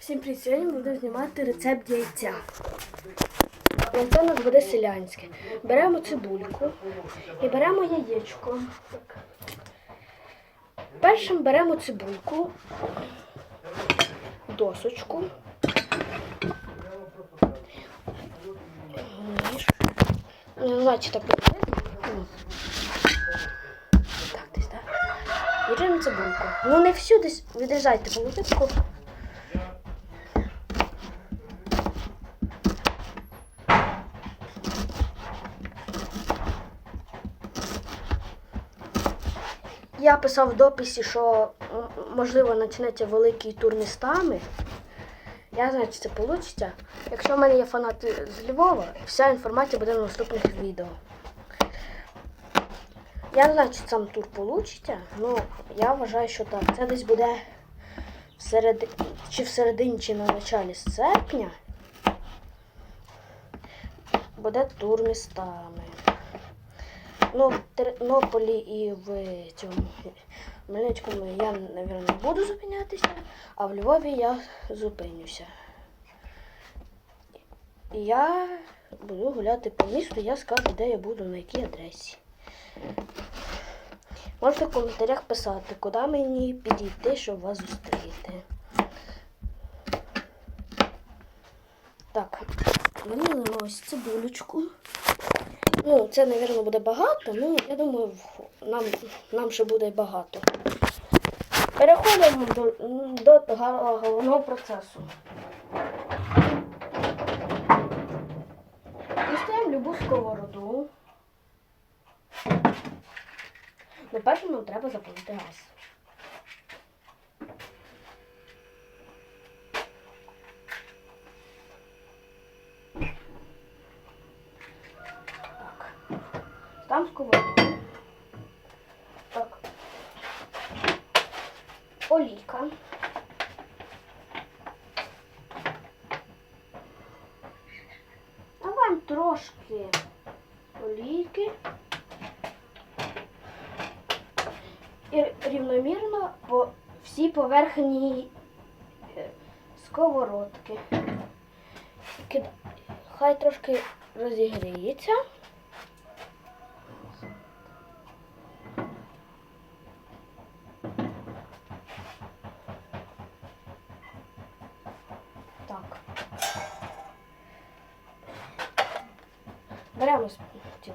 Всім привіт! Сьогодні будемо знімати рецепт яйця. Яйце у нас буде селянське. Беремо цибульку і беремо яєчко. Першим беремо цибульку, досочку. Чи так десь, так. Відріжемо цибульку. Ну не всю десь відрізайте половинку. Я писав в дописі, що можливо почнеться великий тур містами. Я знаю, чи це вийде. Якщо в мене є фанати з Львова, вся інформація буде в наступних відео. Я не знаю, чи сам тур вийде, але я вважаю, що так. Це десь буде всеред... чи всередині, чи на початку серпня. Буде тур містами. Ну, в Тернополі і в цьому Хмельницькому я, мабуть, не буду зупинятися, а в Львові я зупинюся. Я буду гуляти по місту, я скажу, де я буду, на якій адресі. Можете в коментарях писати, куди мені підійти, щоб вас зустріти. Так, вилили ось цибулечку. Ну, це, мабуть, буде багато, ну, я думаю, нам, нам ще буде багато. Переходимо до, до головного процесу. Дістаємо любу сковороду. На першому нам треба запалити газ. Так. Там сковороду. Так. Олійка. Давай трошки олійки. І рівномірно по всій поверхні е, сковородки. Хай трошки розігріється. Беремо з- цю.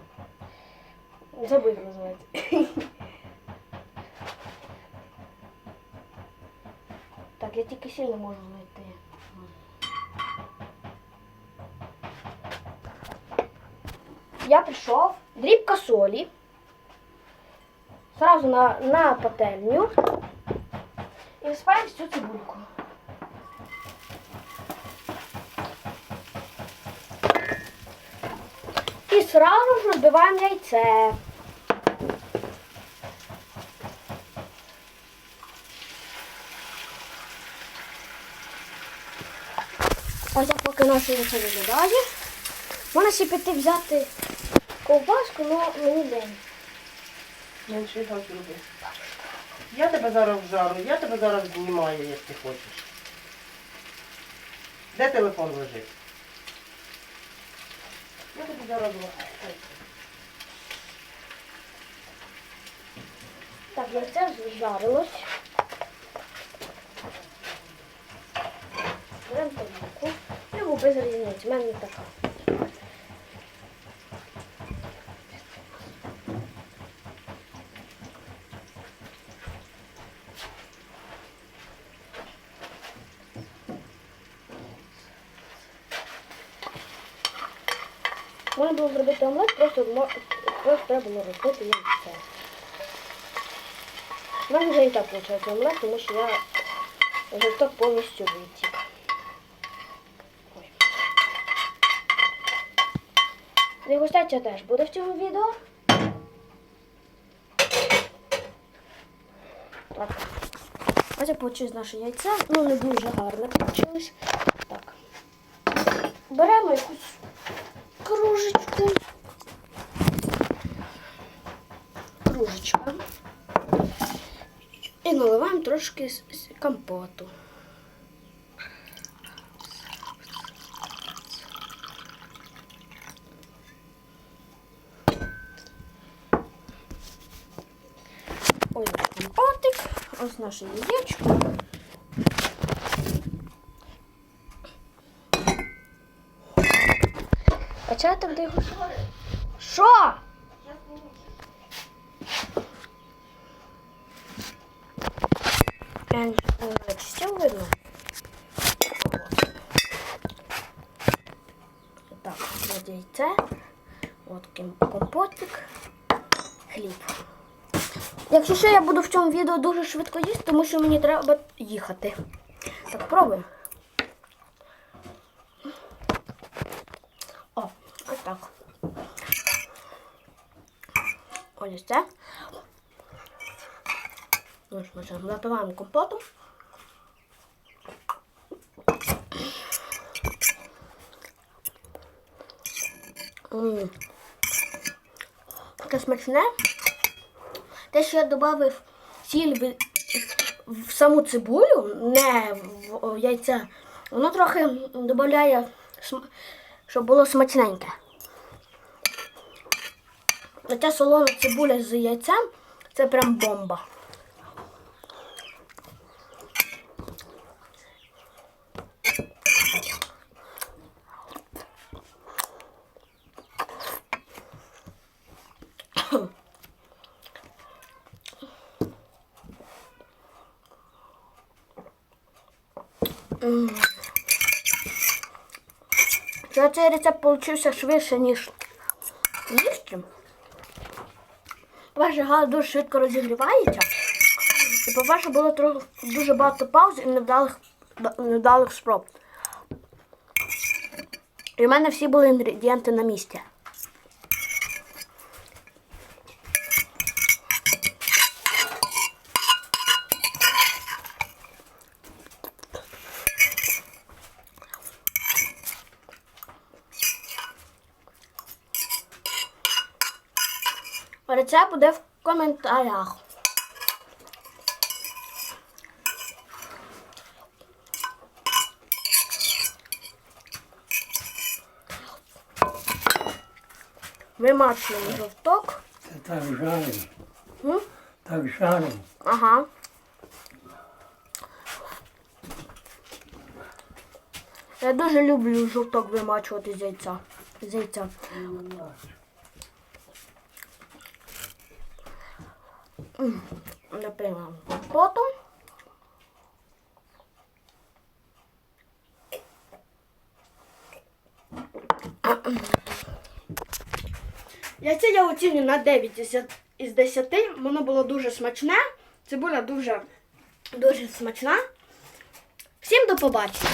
Забув як називається. Так, я тільки сильно можу знайти. Я прийшов, дрібка солі. Сразу на, на пательню. І висипаємо всю цибульку. Сразу ж розбиваємо яйце. Ось як поки наше яйце виглядає. Можна ще піти взяти ковбаску, але мені лень. Менше так роби. Я тебе зараз вжару, я тебе зараз знімаю, як ти хочеш. Де телефон лежить? Я тобі ось. Так, яйце зжарилось. Беремо тарілку. Любу без різниці, в мене така. Можна було зробити омлет, просто, просто треба було розбити яйце. У мене вже і так виходить омлет, тому що я так повністю витік. Дегустація теж буде в цьому відео. Так. Ось як вийшло наше яйце. Ну, не дуже гарно вийшло. Так. Беремо якусь кружечку. Кружечка. І наливаємо трошки компоту. Ось компотик, ось наше яєчко. Там де його? Що? Я не знаю, видно. Так, от яйце, от компотик, хліб. Якщо що, я буду в цьому відео дуже швидко їсти, тому що мені треба їхати. Так, пробуємо. О, ось так. Це. Ось ми зараз запиваємо компотом. Таке смачне. Те, що я додав сіль в, саму цибулю, не в яйце, воно трохи додає, щоб було смачненьке. Оця солона цибуля з яйцем це прям бомба. Що цей рецепт получився швидше, ніж їжчим. По-перше, газ дуже швидко розігрівається. І по-перше, було трохи дуже багато пауз і невдалих, невдалих спроб. І в мене всі були інгредієнти на місці. Рецепт буде в коментарях. Вимачуємо жовток. Це так жарим. Так жарим. Ага. Я дуже люблю жовток вимачувати з яйця. З яйця. Наприклад, потім. Яйце я оціню на 9 із- із 10. Воно було дуже смачне. Цибуля дуже, дуже смачна. Всім до побачення.